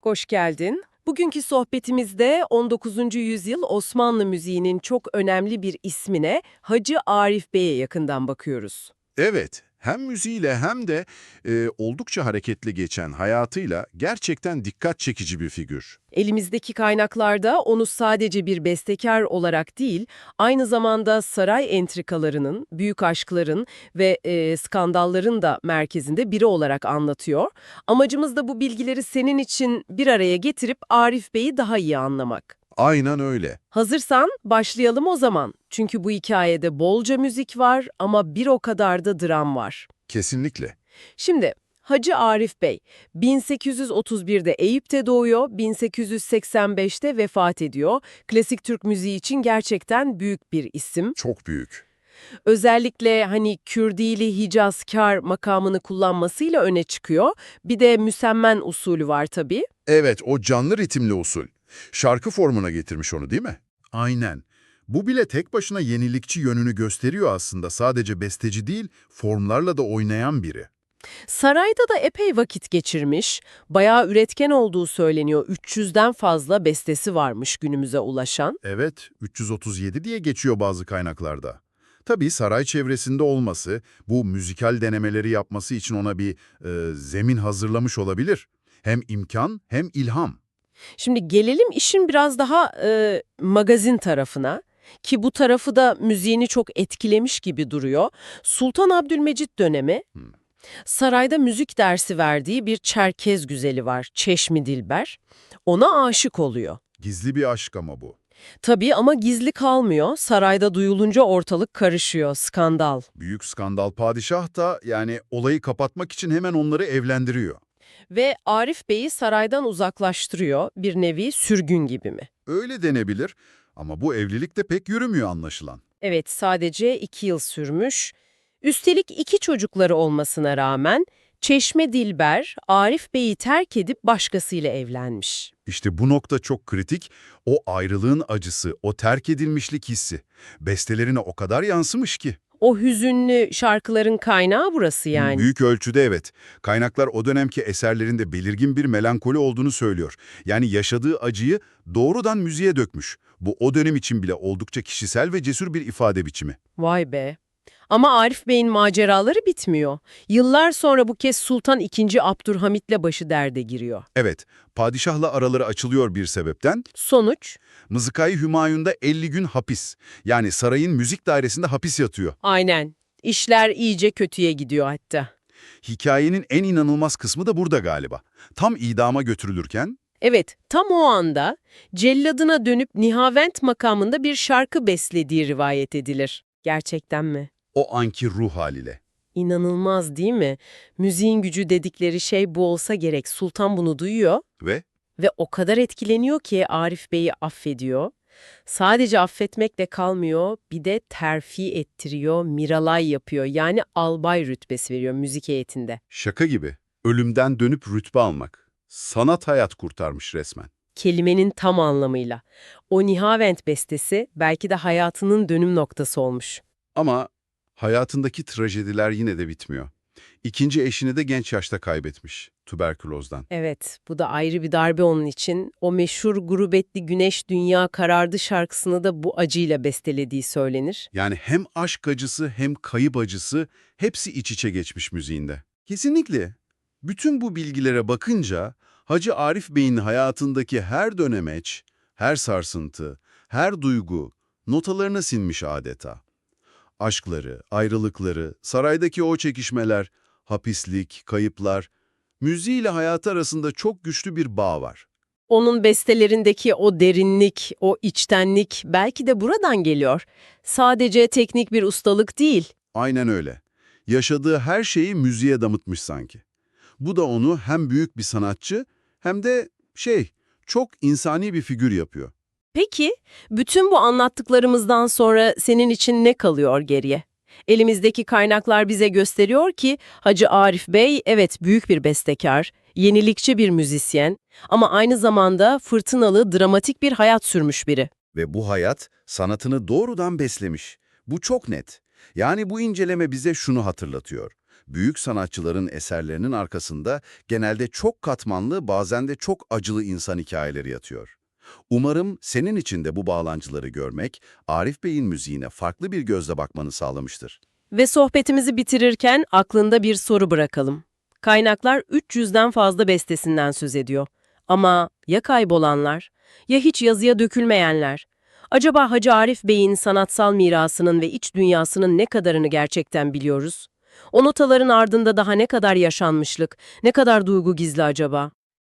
Hoş geldin. Bugünkü sohbetimizde 19. yüzyıl Osmanlı müziğinin çok önemli bir ismine Hacı Arif Bey'e yakından bakıyoruz. Evet, hem müziğiyle hem de e, oldukça hareketli geçen hayatıyla gerçekten dikkat çekici bir figür. Elimizdeki kaynaklarda onu sadece bir bestekar olarak değil, aynı zamanda saray entrikalarının, büyük aşkların ve e, skandalların da merkezinde biri olarak anlatıyor. Amacımız da bu bilgileri senin için bir araya getirip Arif Bey'i daha iyi anlamak. Aynen öyle. Hazırsan başlayalım o zaman. Çünkü bu hikayede bolca müzik var ama bir o kadar da dram var. Kesinlikle. Şimdi Hacı Arif Bey 1831'de Eyüp'te doğuyor, 1885'te vefat ediyor. Klasik Türk müziği için gerçekten büyük bir isim. Çok büyük. Özellikle hani Kürdili Hicazkar makamını kullanmasıyla öne çıkıyor. Bir de müsemmen usulü var tabii. Evet, o canlı ritimli usul. Şarkı formuna getirmiş onu değil mi? Aynen. Bu bile tek başına yenilikçi yönünü gösteriyor aslında. Sadece besteci değil, formlarla da oynayan biri. Sarayda da epey vakit geçirmiş, bayağı üretken olduğu söyleniyor. 300'den fazla bestesi varmış günümüze ulaşan. Evet, 337 diye geçiyor bazı kaynaklarda. Tabii saray çevresinde olması, bu müzikal denemeleri yapması için ona bir e, zemin hazırlamış olabilir. Hem imkan hem ilham. Şimdi gelelim işin biraz daha e, magazin tarafına ki bu tarafı da müziğini çok etkilemiş gibi duruyor. Sultan Abdülmecit dönemi Hmm. sarayda müzik dersi verdiği bir Çerkez güzeli var Çeşmi Dilber. Ona aşık oluyor. Gizli bir aşk ama bu. Tabii ama gizli kalmıyor. Sarayda duyulunca ortalık karışıyor, skandal. Büyük skandal padişah da yani olayı kapatmak için hemen onları evlendiriyor. Ve Arif Bey'i saraydan uzaklaştırıyor. Bir nevi sürgün gibi mi? Öyle denebilir ama bu evlilik de pek yürümüyor anlaşılan. Evet, sadece iki yıl sürmüş. Üstelik iki çocukları olmasına rağmen Çeşme Dilber, Arif Bey'i terk edip başkasıyla evlenmiş. İşte bu nokta çok kritik. O ayrılığın acısı, o terk edilmişlik hissi. Bestelerine o kadar yansımış ki. O hüzünlü şarkıların kaynağı burası yani. Büyük ölçüde evet. Kaynaklar o dönemki eserlerinde belirgin bir melankoli olduğunu söylüyor. Yani yaşadığı acıyı doğrudan müziğe dökmüş. Bu o dönem için bile oldukça kişisel ve cesur bir ifade biçimi. Vay be. Ama Arif Bey'in maceraları bitmiyor. Yıllar sonra bu kez Sultan II. Abdülhamit'le başı derde giriyor. Evet, padişahla araları açılıyor bir sebepten. Sonuç? Mızıkayı Hümayun'da 50 gün hapis. Yani sarayın müzik dairesinde hapis yatıyor. Aynen. İşler iyice kötüye gidiyor hatta. Hikayenin en inanılmaz kısmı da burada galiba. Tam idama götürülürken Evet, tam o anda celladına dönüp Nihavent makamında bir şarkı beslediği rivayet edilir. Gerçekten mi? O anki ruh haliyle. İnanılmaz değil mi? Müziğin gücü dedikleri şey bu olsa gerek. Sultan bunu duyuyor Ve ve o kadar etkileniyor ki Arif Bey'i affediyor. Sadece affetmekle kalmıyor, bir de terfi ettiriyor, miralay yapıyor. Yani albay rütbesi veriyor müzik heyetinde. şaka gibi ölümden dönüp rütbe almak. Sanat hayat kurtarmış resmen. Kelimenin tam anlamıyla. O Nihavent bestesi belki de hayatının dönüm noktası olmuş. Ama hayatındaki trajediler yine de bitmiyor. İkinci eşini de genç yaşta kaybetmiş tüberkülozdan. Evet, bu da ayrı bir darbe onun için. O meşhur Gurbetli Güneş Dünya Karardı şarkısını da bu acıyla bestelediği söylenir. Yani hem aşk acısı hem kayıp acısı hepsi iç içe geçmiş müziğinde. Kesinlikle. Bütün bu bilgilere bakınca Hacı Arif Bey'in hayatındaki her dönemeç, her sarsıntı, her duygu notalarına sinmiş adeta. Aşkları, ayrılıkları, saraydaki o çekişmeler, hapislik, kayıplar, müziğiyle hayatı arasında çok güçlü bir bağ var. Onun bestelerindeki o derinlik, o içtenlik belki de buradan geliyor. Sadece teknik bir ustalık değil. Aynen öyle. Yaşadığı her şeyi müziğe damıtmış sanki. Bu da onu hem büyük bir sanatçı hem de şey, çok insani bir figür yapıyor. Peki, bütün bu anlattıklarımızdan sonra senin için ne kalıyor geriye? Elimizdeki kaynaklar bize gösteriyor ki Hacı Arif Bey evet büyük bir bestekar, yenilikçi bir müzisyen ama aynı zamanda fırtınalı, dramatik bir hayat sürmüş biri. Ve bu hayat sanatını doğrudan beslemiş. Bu çok net. Yani bu inceleme bize şunu hatırlatıyor. büyük sanatçıların eserlerinin arkasında genelde çok katmanlı, bazen de çok acılı insan hikayeleri yatıyor. Umarım senin için de bu bağlantıları görmek, Arif Bey'in müziğine farklı bir gözle bakmanı sağlamıştır. Ve sohbetimizi bitirirken aklında bir soru bırakalım. Kaynaklar 300'den fazla bestesinden söz ediyor. Ama ya kaybolanlar? Ya hiç yazıya dökülmeyenler? Acaba Hacı Arif Bey'in sanatsal mirasının ve iç dünyasının ne kadarını gerçekten biliyoruz? O notaların ardında daha ne kadar yaşanmışlık, ne kadar duygu gizli acaba?